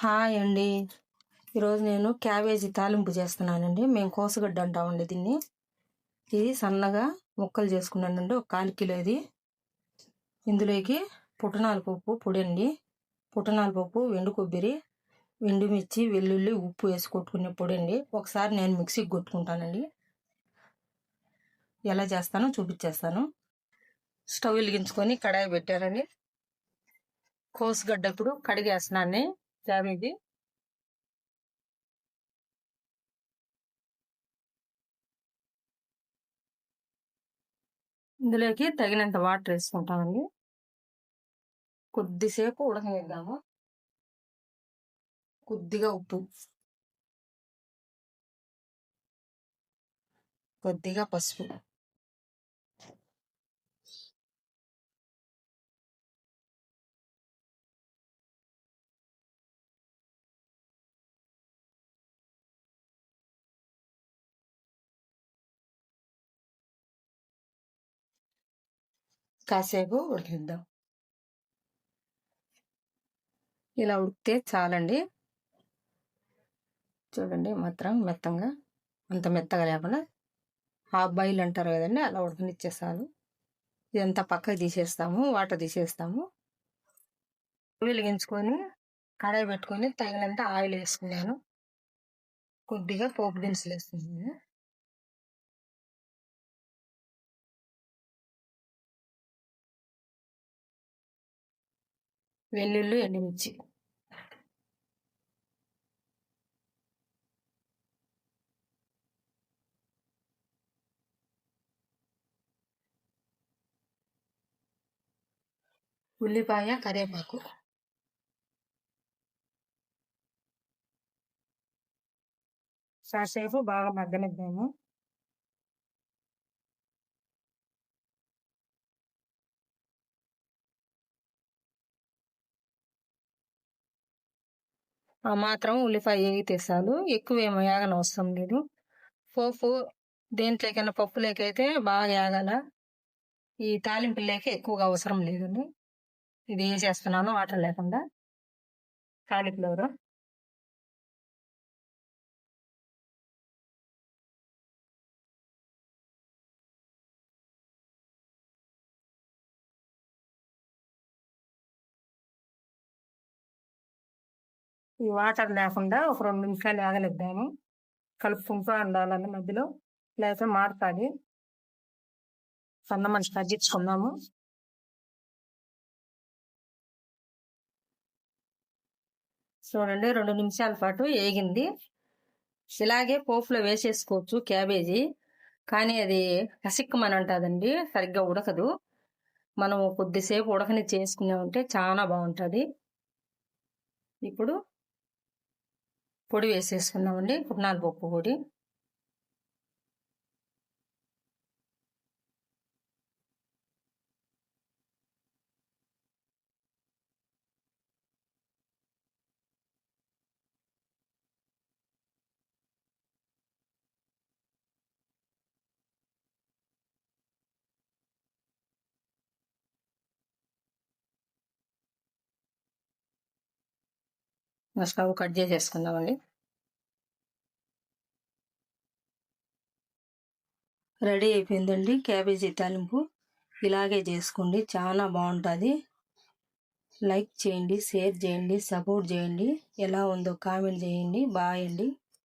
Hi అండి. ఈరోజు నేను క్యాబేజీ తాలింపు చేస్తున్నానండి. మేము కోసగడ్డ అంటామండి దీన్ని. ఇది సన్నగా ముక్కలు చేసుకున్నానండి. ఒక కాలు కిలో ఇది. ఇందులోకి పుట్టనాల పప్పు పొడి అండి పుట్నాల పప్పు ఎండు కొబ్బరి ఎండుమిర్చి వెల్లుల్లి ఉప్పు వేసి కొట్టుకునే పొడి అండి ఒకసారి నేను మిక్సీకి కొట్టుకుంటానండి. ఎలా చేస్తానో చూపించేస్తాను. స్టవ్ వెలిగించుకొని కడాయి పెట్టారండి కోసగడ్డప్పుడు కడిగేస్తున్నాను ఇది? ఇందులోకి తగినంత వాటర్ వేసుకుంటామండి. కొద్దిసేపు ఉడకనిద్దాము. కొద్దిగా ఉప్పు. కొద్దిగా పసుపు. కాసేపు ఉడికిద్దాం. ఇలా ఉడికితే చాలండి. చూడండి మాత్రం మెత్తంగా అంత మెత్తగా లేకుండా హాఫ్ బాయిల్ అంటారు కదండి అలా ఉడకనిచ్చేసాను. ఇదంతా పక్కకు తీసేస్తాము వాటర్ తీసేస్తాము. వెలిగించుకొని కడాయి పెట్టుకొని తగినంత ఆయిల్ వేసుకున్నాను. కొద్దిగా పోపు దినుసులు వేసుకున్నాను వెల్లుల్లి ఎండుమిర్చి ఉల్లిపాయ కరివేపాకు. కాసేపు బాగా మగ్గనిద్దాము. ఆ మాత్రం ఉల్లిపాయ వేగితే చాలు ఎక్కువ ఏమో యాగన అవసరం లేదు. పోపు దేంట్లోకైనా పప్పు లేకైతే బాగా ఏగాల. ఈ తాలింపులేక ఎక్కువగా అవసరం లేదండి. ఇది వేసేస్తున్నాను వాటర్ లేకుండా. కాలీఫ్లవర్. ఈ వాటర్ లేకుండా ఒక రెండు నిమిషాలు ఆగనిద్దాము. కలుపుకుంటూ ఉండాలని మధ్యలో. లేకపోతే మారుతుంది సన్న మంచి తగ్గించుకుందాము. చూడండి రెండు నిమిషాల పాటు వేగింది ఇలాగే పోపులో వేసేసుకోవచ్చు క్యాబేజీ. కానీ అది కసిక్కమని అంటుందండి. సరిగ్గా ఉడకదు. మనం కొద్దిసేపు ఉడకని చేసుకునే ఉంటే చాలా బాగుంటుంది. ఇప్పుడు పొడి వేసేసుకుందామండి. పుట్నాల పప్పు పొడి. స్టవ్ కట్ చేసేసుకుందామండి. రెడీ అయిపోయిందండి క్యాబేజీ తాలింపు. ఇలాగే చేసుకోండి చాలా బాగుంటుంది. లైక్ చేయండి షేర్ చేయండి సపోర్ట్ చేయండి. ఎలా ఉందో కామెంట్ చేయండి. బాయ్ అండి.